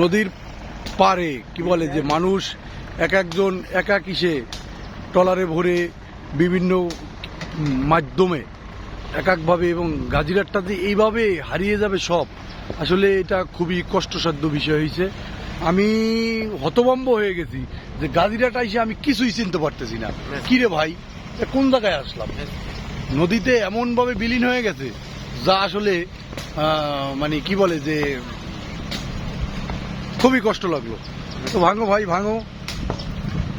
নদীর পারে কি বলে যে মানুষ এক একজন একা কিসে ট্রলারে ভরে বিভিন্ন মাধ্যমে এক একভাবে এবং গাজিরাটটাতে এইভাবে হারিয়ে যাবে সব আসলে এটা খুবই কষ্টসাধ্য বিষয় হয়েছে। আমি হতভম্ব হয়ে গেছি যে গাজিরাটা এসে আমি কিছুই চিনতে পারতেছি না। কিরে ভাই কোন জায়গায় আসলাম? নদীতে এমনভাবে বিলীন হয়ে গেছে যা আসলে মানে কি বলে যে খুবই কষ্ট লাগল। তো ভাঙো ভাই ভাঙো।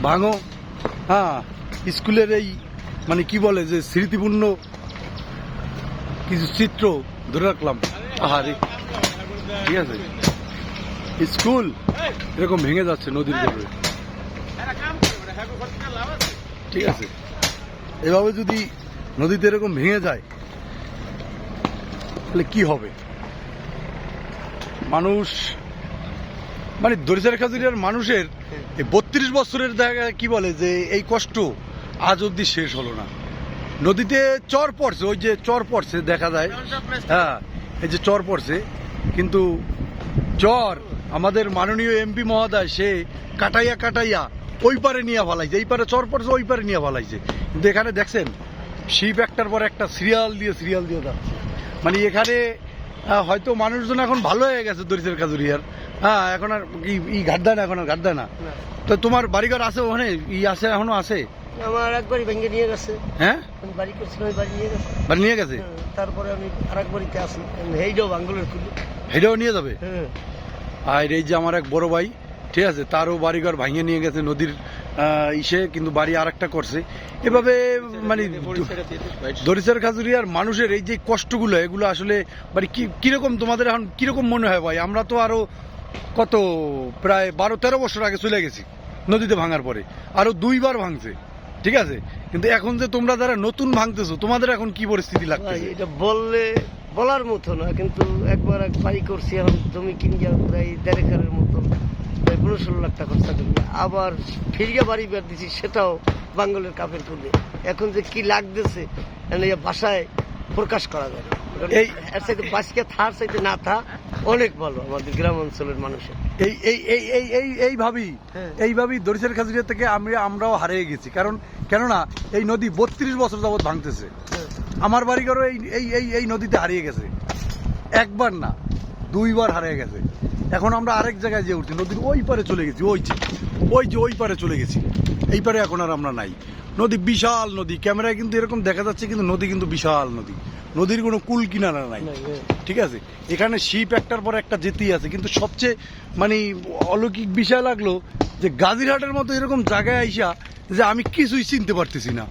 ভাঙো। হ্যাঁ স্কুলের এই মানে কি বলে যে স্মৃতিপূর্ণ কিছু চিত্র ধরে রাখলাম। আহারে। ঠিক আছে। স্কুল এরকম ভেঙে যাচ্ছে নদীর উপরে। ঠিক আছে। এভাবে যদি নদীতে এরকম ভেঙে যায় তাহলে কি হবে? মানুষ মানে দরিদ্র খাজুরিয়ার মানুষের এই বত্রিশ বছরের দেখা কি বলে যে এই কষ্ট আজ অব্দি শেষ হলো না। নদীতে চর পড়ছে ওই যে চর পড়ছে দেখা যায়। হ্যাঁ এই যে চর পড়ছে। কিন্তু চর আমাদের মাননীয় এমপি মহোদয় সে কাটাইয়া কাটাইয়া ওই পারে নিয়ে ভালাইছে এই পারে চর পড়ছে ওই পারে নিয়ে ভালাইছে কিন্তু এখানে দেখছেন শিপ একটার পর একটা সিরিয়াল দিয়ে সিরিয়াল দিয়ে যাচ্ছে। মানে এখানে হয়তো মানুষজন এখন ভালো হয়ে গেছে দরিদ্রের কাজুরিয়ার হ্যাঁ এখন আর ই- ঘাট দেয় না এখন আর ঘাট দেয় না। তো তোমার বাড়িঘর আছে ওখানে? ই আছে এখনও আছে? আমার একবারই ভেঙে নিয়ে গেছে। হ্যাঁ? আমি বাড়ি করছিলাম ওই বাড়ি নিয়ে গেছে। বাড়ি নিয়ে গেছে? হ্যাঁ, তারপরে আমি আর এক বাড়িতে আসি হেইডাও বাঙ্গুলের খুলি। হেঁটেও নিয়ে যাবে? হ্যাঁ। আর এই যে আমার এক বড় ভাই ঠিক আছে তারও বাড়িঘর ভাঙিয়ে নিয়ে গেছে নদীর ইসে কিন্তু বাড়ি আর একটা করছে। এভাবে মানে দরিচার খাজুরি আর মানুষের এই যে কষ্টগুলো এগুলো আসলে মানে কি কীরকম তোমাদের এখন কীরকম মনে হয় ভাই? আমরা তো আরও কত প্রায় বারো তেরো বছর আগে চলে গেছি নদীতে ভাঙার পরে। আরও দুইবার ভাঙছে ঠিক আছে? কিন্তু এখন যে তোমরা যারা নতুন ভাঙতেছো তোমাদের এখন কি পরিস্থিতি লাগছে এটা বললে বলার মতো না কিন্তু একবার এক বাড়ি করছি এখন জমি কিনিয়া প্রায় দেড় একরের মতো পনেরো ষোলো লাখ টাকা খরচা করি আবার ফিরিয়া বাড়ি বের দিছি সেটাও বাঙ্গলের কাপের খুলে এখন যে কি লাগতেছে এই বাসায় প্রকাশ করা যায় এই- এর সাথে বাসকে থার সাথে না থা অনেক ভালো আমাদের গ্রাম অঞ্চলের মানুষের। এই এই এই এই এই এইভাবেই হ্যাঁ। এইভাবেই খাজুরিয়া থেকে আমরা আমরাও হারিয়ে গেছি। কারণ কেননা এই নদী বত্রিশ বছর যাবত ভাঙতেছে। হ্যাঁ। আমার বাড়িঘরও এই এই এই এই নদীতে হারিয়ে গেছে। একবার না দুইবার হারিয়ে গেছে। এখন আমরা আরেক জায়গায় যে উঠছি। নদীর ওই পারে চলে গেছি ওই যে ওই যে ওই পারে চলে গেছি। এই পারে এখন আর আমরা নাই। নদী বিশাল নদী ক্যামেরায় কিন্তু এরকম দেখা যাচ্ছে কিন্তু নদী কিন্তু বিশাল নদী। নদীর কোনো কুল কিনারা নাই। ঠিক আছে? এখানে শিপ একটার পর একটা যেতেই আছে কিন্তু সবচেয়ে মানে অলৌকিক বিষয় লাগল যে গাজীরহাটের মতো এরকম জায়গায় আইসা যে আমি কিছুই চিনতে পারতেছি না।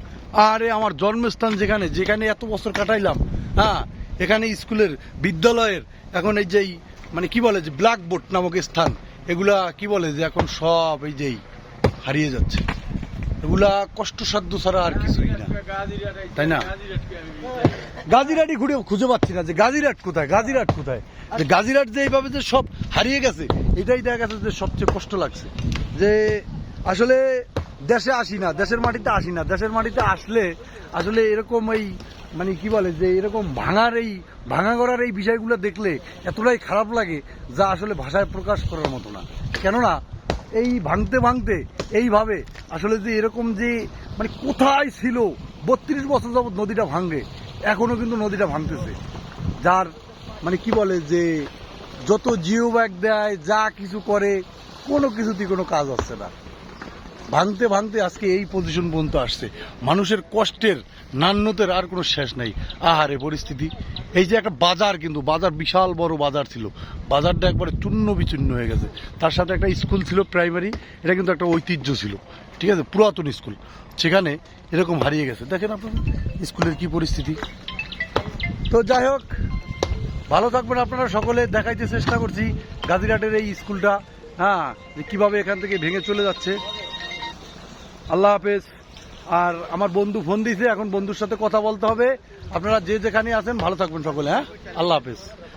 আরে আমার জন্মস্থান যেখানে যেখানে এত বছর কাটাইলাম হ্যাঁ এখানে স্কুলের বিদ্যালয়ের এখন এই যেই মানে কি বলে যে ব্ল্যাকবোর্ড নামক স্থান, এগুলা কি বলে যে এখন সব এই যেই হারিয়ে যাচ্ছে? এগুলা কষ্টসাধ্য ছাড়া আর কিছুই না। তাই না? গাজিরাটই ঘুরে খুঁজে পাচ্ছি না যে গাজিরাট কোথায় গাজিরাট কোথায়? যে গাজিরাট যে এইভাবে যে সব হারিয়ে গেছে, এটাই দেখা গেছে যে সবচেয়ে কষ্ট লাগছে। যে আসলে দেশে আসি না, দেশের মাটিতে আসি না, দেশের মাটিতে আসলে আসলে এরকম এই মানে কি বলে যে এরকম ভাঙার এই, ভাঙা করার এই বিষয়গুলো দেখলে এতটাই খারাপ লাগে যা আসলে ভাষায় প্রকাশ করার মতো না। কেননা এই ভাঙতে ভাঙতে এইভাবে আসলে যে এরকম যে মানে কোথায় ছিল, বত্রিশ বছর যাবত নদীটা ভাঙবে এখনও কিন্তু নদীটা ভাঙতেছে। যার মানে কি বলে যে যত জিও ব্যাগ দেয়, যা কিছু করে, কোনো কিছুতেই কোনো কাজ হচ্ছে না। ভাঙতে ভাঙতে আজকে এই পজিশন পর্যন্ত আসছে। মানুষের কষ্টের নান্যতের আর কোনো শেষ নাই। আহারে পরিস্থিতি। এই যে একটা বাজার কিন্তু, বাজার বিশাল বড় বাজার ছিল। বাজারটা একবারে চূর্ণ বিচূর্ণ হয়ে গেছে। তার সাথে একটা স্কুল ছিল প্রাইমারি এটা কিন্তু একটা ঐতিহ্য ছিল। ঠিক আছে? পুরাতন স্কুল সেখানে এরকম হারিয়ে গেছে। দেখেন আপনারা স্কুলের কি পরিস্থিতি। তো যাই হোক, ভালো থাকবেন আপনারা সকলে। দেখাইতে চেষ্টা করছি গাজীরহাটের এই স্কুলটা হ্যাঁ কীভাবে এখান থেকে ভেঙে চলে যাচ্ছে। আল্লাহ হাফেজ। আর আমার বন্ধু ফোন দিয়েছে এখন বন্ধুর সাথে কথা বলতে হবে। আপনারা যে যেখানে আছেন, ভালো থাকবেন সকলে হ্যাঁ? আল্লাহ হাফেজ।